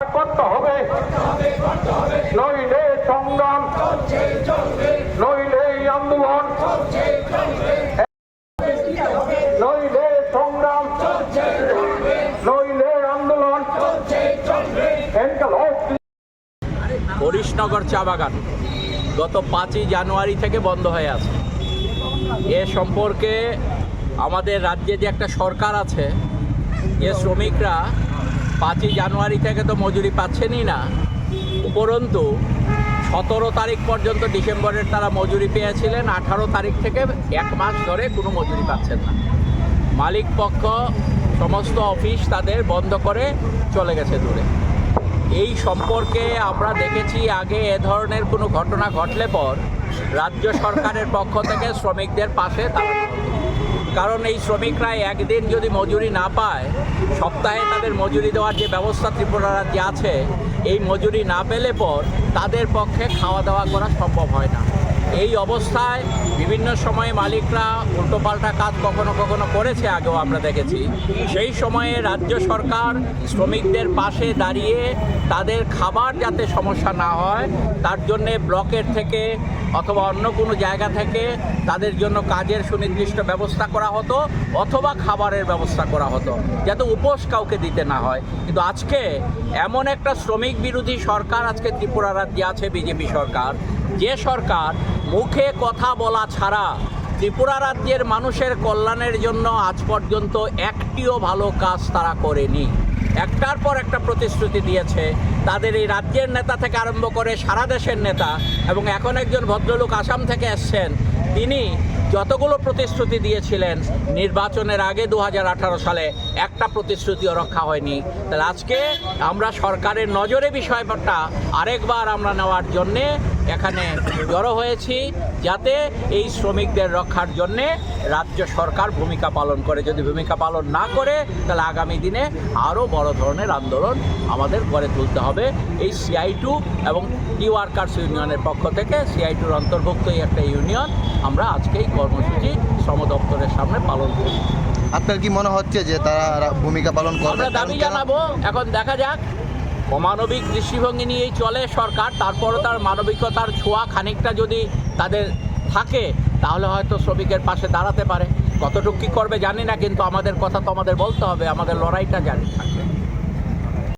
করতে হবে। নইলে সংগ্রাম, নইলে আন্দোলন। নইলে সংগ্রাম, নইলে আন্দোলন। হরিশনগর চা বাগান গত পাঁচই জানুয়ারি থেকে বন্ধ হয়ে আছে। এ সম্পর্কে আমাদের রাজ্যে যে একটা সরকার আছে এ শ্রমিকরা পাঁচই জানুয়ারি থেকে তো মজুরি পাচ্ছেনই না। উপরন্তু, সতেরো তারিখ পর্যন্ত ডিসেম্বরের তারা মজুরি পেয়েছিলেন, আঠারো তারিখ থেকে এক মাস ধরে কোনো মজুরি পাচ্ছেন না। মালিক পক্ষ সমস্ত অফিস তাদের বন্ধ করে চলে গেছে দূরে। এই সম্পর্কে আমরা দেখেছি আগে এ ধরনের কোনো ঘটনা ঘটলে পর রাজ্য সরকারের পক্ষ থেকে শ্রমিকদের পাশে হতো। কারণ এই শ্রমিকরা একদিন যদি মজুরি না পায়, সপ্তাহে তাদের মজুরি দেওয়ার যে ব্যবস্থা ত্রিপুরা রাজ্যে আছে, এই মজুরি না পেলে পর তাদের পক্ষে খাওয়া দাওয়া করা সম্ভব হয় না। এই অবস্থায় বিভিন্ন সময়ে মালিকরা উল্টোপাল্টা কাজ কখনো কখনো করেছে আগেও আমরা দেখেছি। সেই সময়ে রাজ্য সরকার শ্রমিকদের পাশে দাঁড়িয়ে তাদের খাবার যাতে সমস্যা না হয়, তার জন্যে ব্লকের থেকে অথবা অন্য কোনো জায়গা থেকে তাদের জন্য কাজের সুনির্দিষ্ট ব্যবস্থা করা হতো অথবা খাবারের ব্যবস্থা করা হতো, যাতে উপোস কাউকে দিতে না হয়। কিন্তু আজকে এমন একটা শ্রমিক বিরোধী সরকার আজকে ত্রিপুরা রাজ্যে আছে, বিজেপি সরকার যে সরকার মুখে কথা বলা ছাড়া ত্রিপুরা রাজ্যের মানুষের কল্যাণের জন্য আজ পর্যন্ত একটিও ভালো কাজ তারা করেনি। একটার পর একটা প্রতিশ্রুতি দিয়েছে। তাদের এই রাজ্যের নেতা থেকে আরম্ভ করে সারা দেশের নেতা এবং এখন একজন ভদ্রলোক আসাম থেকে এসছেন, তিনি যতগুলো প্রতিশ্রুতি দিয়েছিলেন, নির্বাচনের আগে দু হাজার আঠারো সালে একটা প্রতিশ্রুতিও রক্ষা হয়নি। তাহলে আজকে আমরা সরকারের নজরে বিষয়টা আরেকবার আমরা নেওয়ার জন্যে এখানে জড়ো হয়েছি যাতে এই শ্রমিকদের রক্ষার জন্যে রাজ্য সরকার ভূমিকা পালন করে। যদি ভূমিকা পালন না করে তাহলে আগামী দিনে আরও বড় ধরনের আন্দোলন আমাদের গড়ে তুলতে হবে। এই সিআই টু এবং টি ওয়ার্কার্স ইউনিয়নের পক্ষ থেকে সিআই টুর অন্তর্ভুক্ত এই একটা ইউনিয়ন আমরা আজকে এই কর্মসূচি শ্রম দপ্তরের সামনে পালন করি। আপনার কি মনে হচ্ছে যে তারা ভূমিকা পালন করবে? আমরা দাবি জানাব এখন দেখা যাক। অমানবিক দৃষ্টিভঙ্গি নিয়েই চলে সরকার, তারপরও তার মানবিকতার ছোঁয়া খানিকটা যদি তাদের থাকে, তাহলে হয়তো শ্রমিকের পাশে দাঁড়াতে পারে। কতটুকু কী করবে জানি না, কিন্তু আমাদের কথা তো আমাদের বলতে হবে, আমাদের লড়াইটা জানি থাকবে।